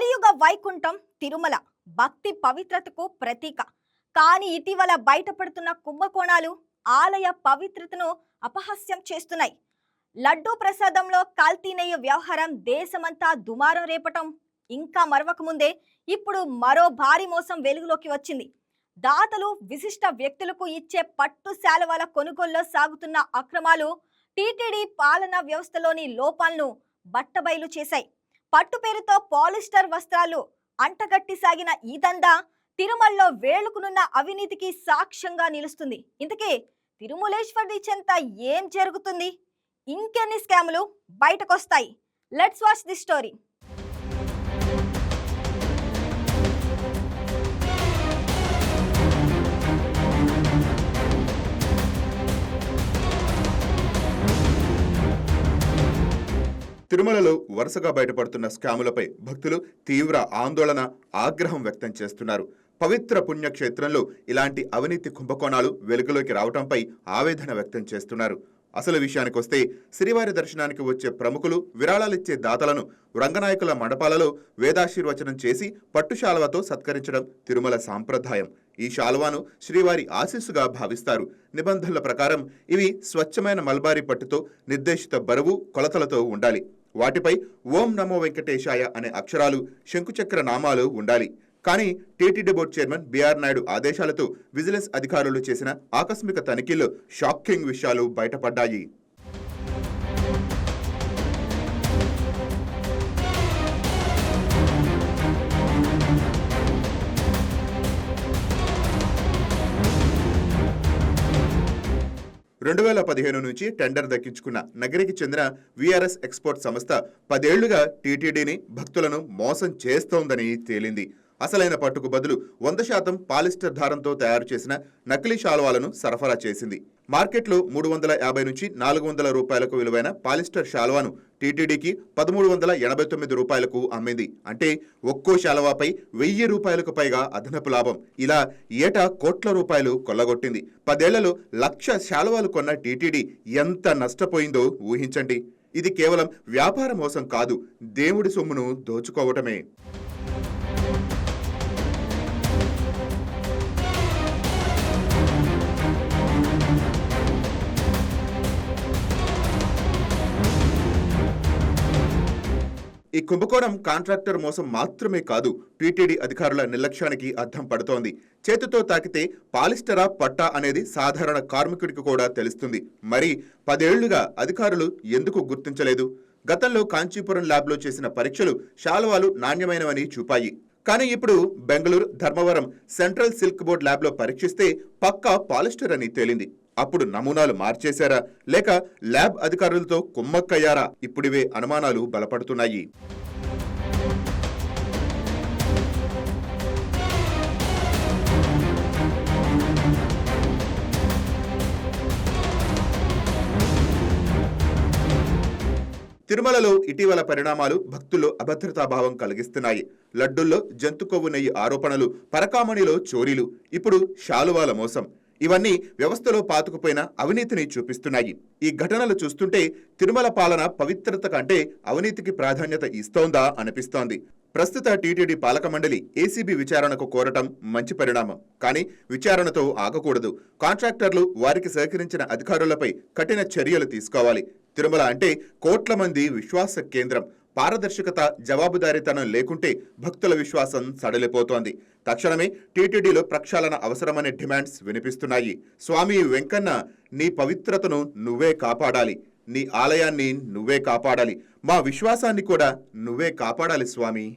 కలియుగ వైకుంఠం తిరుమల. భక్తి పవిత్రతకు ప్రతీక. కానీ ఇటీవల బయటపడుతున్న కుంభకోణాలు ఆలయ పవిత్రతను అపహాస్యం చేస్తున్నాయి. లడ్డూ ప్రసాదంలో కాల్తీనయ్య వ్యవహారం దేశమంతా దుమారం రేపటం. ఇంకా మరవకముందే ఇప్పుడు మరో భారీ మోసం వెలుగులోకి వచ్చింది. దాతలు విశిష్ట వ్యక్తులకు ఇచ్చే పట్టు శాలవాల కొనుగోల్లో సాగుతున్న అక్రమాలు టీటీడీ పాలనా వ్యవస్థలోని లోపాలను బట్టబయలు చేశాయి. పట్టు పేరుతో పాలిస్టర్ వస్త్రాలు అంటగట్టి సాగిన ఈ దందా తిరుమలలో వేళ్ళుకునున్న అవినీతికి సాక్ష్యంగా నిలుస్తుంది. ఇంతకీ తిరుమలేశ్వరి చెంత ఏం జరుగుతుంది? ఇంకెన్ని స్కాములు బయటకొస్తాయి? లెట్స్ వాచ్ ది స్టోరీ తిరుమలలో వరుసగా బయటపడుతున్న స్కాములపై భక్తులు తీవ్ర ఆందోళన ఆగ్రహం వ్యక్తం చేస్తున్నారు. పవిత్ర పుణ్యక్షేత్రంలో ఇలాంటి అవినీతి కుంభకోణాలు వెలుగులోకి రావటంపై ఆవేదన వ్యక్తం చేస్తున్నారు. అసలు విషయానికొస్తే శ్రీవారి దర్శనానికి వచ్చే ప్రముఖులు విరాళాలిచ్చే దాతలను రంగనాయకుల మండపాలలో వేదాశీర్వచనం చేసి పట్టుశాలవతో సత్కరించడం తిరుమల సాంప్రదాయం. ఈ శాలువాను శ్రీవారి ఆశీస్సుగా భావిస్తారు. నిబంధనల ప్రకారం ఇవి స్వచ్ఛమైన మల్బారీ పట్టుతో నిర్దేశిత బరువు కొలతలతో ఉండాలి. వాటిపై ఓం నమో వెంకటేశాయ అనే అక్షరాలు శంకుచక్ర నామాలు ఉండాలి. కానీ TTD board chairman BR Naidu ఆదేశాలతో విజిలెన్స్ అధికారులు చేసిన ఆకస్మిక తనిఖీల్లో షాకింగ్ విషయాలు బయటపడ్డాయి. రెండు వేల పదిహేను నుంచి టెండర్ దక్కించుకున్న నగరికి చెందిన వీఆర్ఎస్ ఎక్స్పోర్ట్ సంస్థ పదేళ్ళుగా టీటీడీని భక్తులను మోసం చేస్తోందని తేలింది. అసలైన పట్టుకు బదులు వంద శాతం పాలిస్టర్ దారంతో తయారు చేసిన నకిలీ శాలువాలను సరఫరా చేసింది. మార్కెట్లో మూడు వందల యాభై నుంచి నాలుగు వందల రూపాయలకు విలువైన పాలిస్టర్ శాలువాను టీటీడీకి పదమూడు వందల ఎనభై తొమ్మిది రూపాయలకు అమ్మింది. అంటే ఒక్కో శాలువాపై వెయ్యి రూపాయలకు పైగా అదనపు లాభం. ఇలా ఏటా కోట్ల రూపాయలు కొల్లగొట్టింది. పదేళ్ళలో లక్ష శాలువాలు కొన్న టీటీడీ ఎంత నష్టపోయిందో ఊహించండి. ఇది కేవలం వ్యాపార మోసం కాదు. దేవుడి సొమ్మును దోచుకోవటమే. ఈ కుంభకోణం కాంట్రాక్టర్ మోసం మాత్రమే కాదు టీటీడీ అధికారుల నిర్లక్ష్యానికి అర్థం పడుతోంది. చేతితో తాకితే పాలిస్టరా పట్టా అనేది సాధారణ కార్మికుడికి కూడా తెలుస్తుంది. మరి పదేళ్ళుగా అధికారులు ఎందుకు గుర్తించలేదు? గతంలో కాంచీపురం ల్యాబ్లో చేసిన పరీక్షలు శాలువాలు నాణ్యమైనవని చూపాయి. కానీ ఇప్పుడు Bengaluru Dharmavaram central silk board ల్యాబ్లో పరీక్షిస్తే పక్కా పాలిస్టర్ అని తేలింది. అప్పుడు నమూనాలు మార్చేశారా? లేక ల్యాబ్ అధికారులతో కుమ్మక్కయ్యారా? ఇప్పుడివే అనుమానాలు బలపడుతున్నాయి. తిరుమలలో ఇటీవల పరిణామాలు భక్తుల్లో అభద్రతాభావం కలిగిస్తున్నాయి. లడ్డుల్లో జంతు కొవ్వు నెయ్యి ఆరోపణలు పరకామణిలో చోరీలు ఇప్పుడు శాలువాల మోసం. ఇవన్నీ వ్యవస్థలో పాతుకుపోయిన అవినీతిని చూపిస్తున్నాయి. ఈ ఘటనలు చూస్తుంటే తిరుమల పాలన పవిత్రత కంటే అవినీతికి ప్రాధాన్యత ఇస్తోందా అనిపిస్తోంది. ప్రస్తుత టీటీడీ పాలక మండలి ఏసీబీ విచారణకు కోరటం మంచి పరిణామం. కానీ విచారణతో ఆగకూడదు. కాంట్రాక్టర్లు వారికి సహకరించిన అధికారులపై కఠిన చర్యలు తీసుకోవాలి. తిరుమల అంటే కోట్ల మంది విశ్వాస కేంద్రం. పారదర్శకత జవాబుదారీతనం లేకుంటే భక్తుల విశ్వాసం సడలిపోతోంది. తక్షణమే టీటీడీలో ప్రక్షాళన అవసరమనే డిమాండ్స్ వినిపిస్తున్నాయి. స్వామి వెంకన్న నీ పవిత్రతను నువ్వే కాపాడాలి. నీ ఆలయాన్ని నువ్వే కాపాడాలి. మా విశ్వాసాన్ని కూడా నువ్వే కాపాడాలి స్వామి.